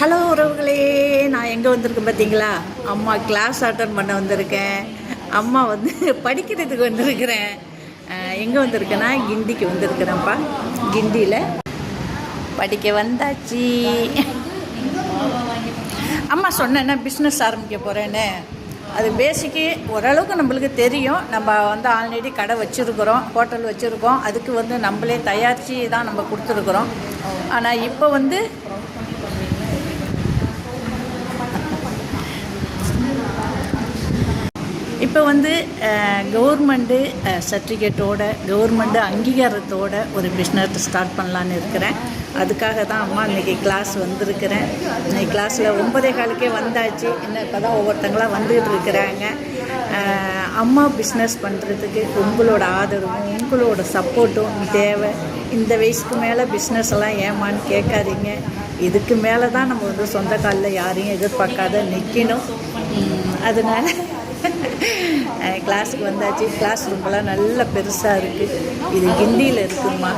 Hello உறவுகளே. நான் எங்கே வந்திருக்கேன் பார்த்தீங்களா அம்மா கிளாஸ் அட்டன் பண்ண வந்திருக்கேன். அம்மா வந்து படிக்கிறதுக்கு வந்திருக்கிறேன். எங்கே வந்திருக்கேன்னா கிண்டிக்கு வந்திருக்கிறேன்ப்பா. கிண்டியில் படிக்க வந்தாச்சு. அம்மா சொன்னேன்னா பிஸ்னஸ் ஆரம்பிக்க போகிறேன்னு அது பேசிக்கு ஓரளவுக்கு நம்மளுக்கு தெரியும். நம்ம வந்து ஆல்ரெடி கடை வச்சுருக்குறோம் ஹோட்டல் வச்சுருக்கோம். அதுக்கு வந்து நம்மளே தயாரித்து தான் நம்ம கொடுத்துருக்குறோம். ஆனால் இப்போ வந்து இப்போ வந்து கவர்மெண்ட்டு சர்டிஃபிகேட்டோட கவர்மெண்ட்டு அங்கீகாரத்தோட ஒரு பிஸ்னஸ் ஸ்டார்ட் பண்ணலான்னு இருக்கிறேன். அதுக்காக தான் அம்மா இன்றைக்கி கிளாஸ் வந்திருக்கிறேன். இன்றைக்கி கிளாஸில் ஒன்பதே காலுக்கே வந்தாச்சு. இன்னும் இப்போ தான் ஒவ்வொருத்தங்களாக வந்துகிட்டு இருக்கிறாங்க. அம்மா பிஸ்னஸ் பண்ணுறதுக்கு உங்களோட ஆதரவும் உங்களோட சப்போர்ட்டும் தேவை. இந்த வயசுக்கு மேலே பிஸ்னஸ் எல்லாம் ஏமான்னு கேட்காதீங்க. இதுக்கு மேலே தான் நம்ம வந்து சொந்த காலில் யாரையும் எதிர்பார்க்காத நிற்கணும் அதனால் அதனால கிளாஸுக்கு வந்தாச்சு. கிளாஸ் ரூம்லாம் நல்ல பெருசாக இருக்குது இது ஹிந்தியில் இருக்குதுமா